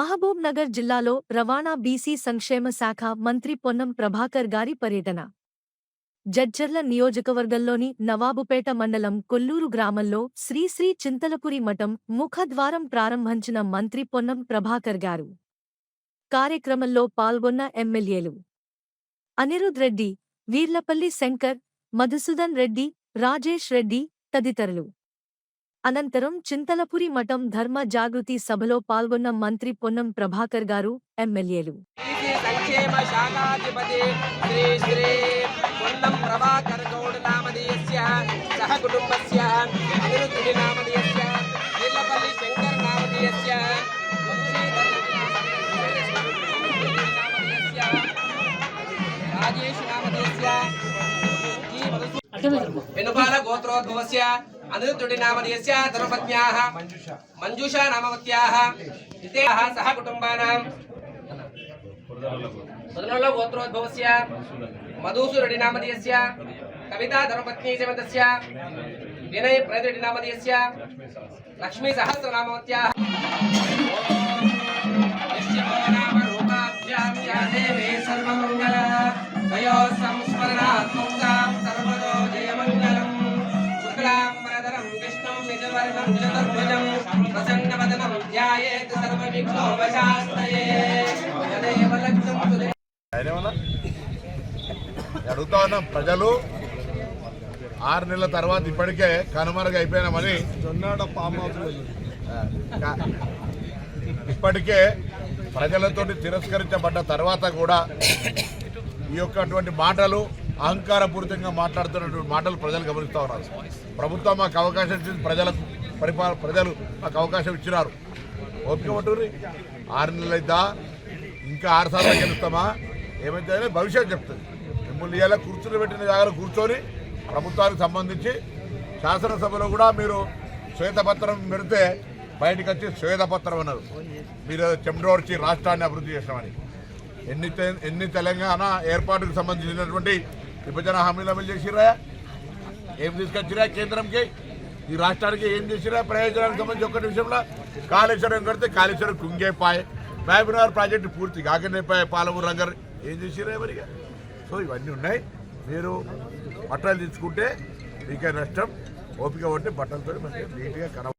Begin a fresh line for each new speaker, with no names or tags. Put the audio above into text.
కరీంనగర్ జిల్లాలో రవాణా బీసీ సంక్షేమ శాఖ మంత్రి పొన్నం ప్రభాకర్ గారి పర్యటన. జడ్చర్ల నియోజకవర్గంలోని నవాబుపేట మండలం కొల్లూరు గ్రామంలో శ్రీశ్రీ చింతలపురి మఠం ముఖద్వారం ప్రారంభించిన మంత్రి పొన్నం ప్రభాకర్ గారు. కార్యక్రమంలో పాల్గొన్న ఎమ్మెల్యేలు. అనిరుద్ రెడ్డి వీర్లపల్లి శంకర్ మధుసూదన్ రెడ్డి రాజేష్ రెడ్డి తదితరులు. అనంతరం చింతలపురి మఠం ధర్మ జాగృతి సభలో పాల్గొన్న మంత్రి పొన్నం ప్రభాకర్ గారు ఎమ్మెల్యేలు.
రాజేష్ వెనుపాల గోత్రోద్భవస్య అనిరుద్ధుడి నామధేయస్య ధర్మపత్న్యాः మంజుషా నామవత్యాः ఇతేः సహ కుటుంబానాం. మొదలలో గోత్రోద్భవస్య మధుసూరుడి నామధేయస్య కవితా ధర్మపత్ని సమతస్య వినయ ప్రదడి నామధేయస్య లక్ష్మీ సహస్రనామవత్యాः.
అడుగుతా ఉన్నాం ప్రజలు. ఆరు నెలల తర్వాత ఇప్పటికే కనుమరుగు అయిపోయినామని ఇప్పటికే ప్రజలతోటి తిరస్కరించబడ్డ తర్వాత కూడా ఈ యొక్కటువంటి మాటలు అహంకారపూరితంగా మాట్లాడుతున్నటువంటి మాటలు ప్రజలు గమనిస్తూ ఉన్నారు. ప్రభుత్వం మాకు అవకాశం ఇచ్చింది ప్రజలకు. పరిపాలన ప్రజలు మాకు అవకాశం ఇచ్చినారు. ఓపిక ఆరు నెలలు అవుతా ఇంకా ఆరు సార్లు గెలుస్తామా? ఏమైతే భవిష్యత్తు చెప్తుంది. మిమ్మల్ని ఇలా కూర్చుని పెట్టిన జాగాలో కూర్చొని ప్రభుత్వానికి సంబంధించి శాసనసభలో కూడా మీరు శ్వేతపత్రం పెడితే బయటకు వచ్చి శ్వేతపత్రం అన్నారు. మీరు చెమటోడ్చి రాష్ట్రాన్ని అభివృద్ధి చేసినామని ఎన్ని తె- ఎన్ని తెలంగాణ ఏర్పాటుకు సంబంధించినటువంటి విభజన హామీలు అమలు చేసిరా ఏం తీసుకొచ్చిరా కేంద్రంకి? ఈ రాష్ట్రానికి ఏం చేసిరా ప్రయోజనానికి సంబంధించి ఒక్కటి విషయంలో కాళేశ్వరం కడితే కాళేశ్వరం కుంగేపాయ్. మహబూబ్నగర్ ప్రాజెక్టు పూర్తి కాకనేపాయ పాలమూరు రంగర్ ఏం చేసిరా మరిగా సో ఇవన్నీ ఉన్నాయి. మీరు బట్టలు తీసుకుంటే మీకే నష్టం. ఓపిక ఉంటే బట్టలతో మంచిగా నీట్గా కనబడి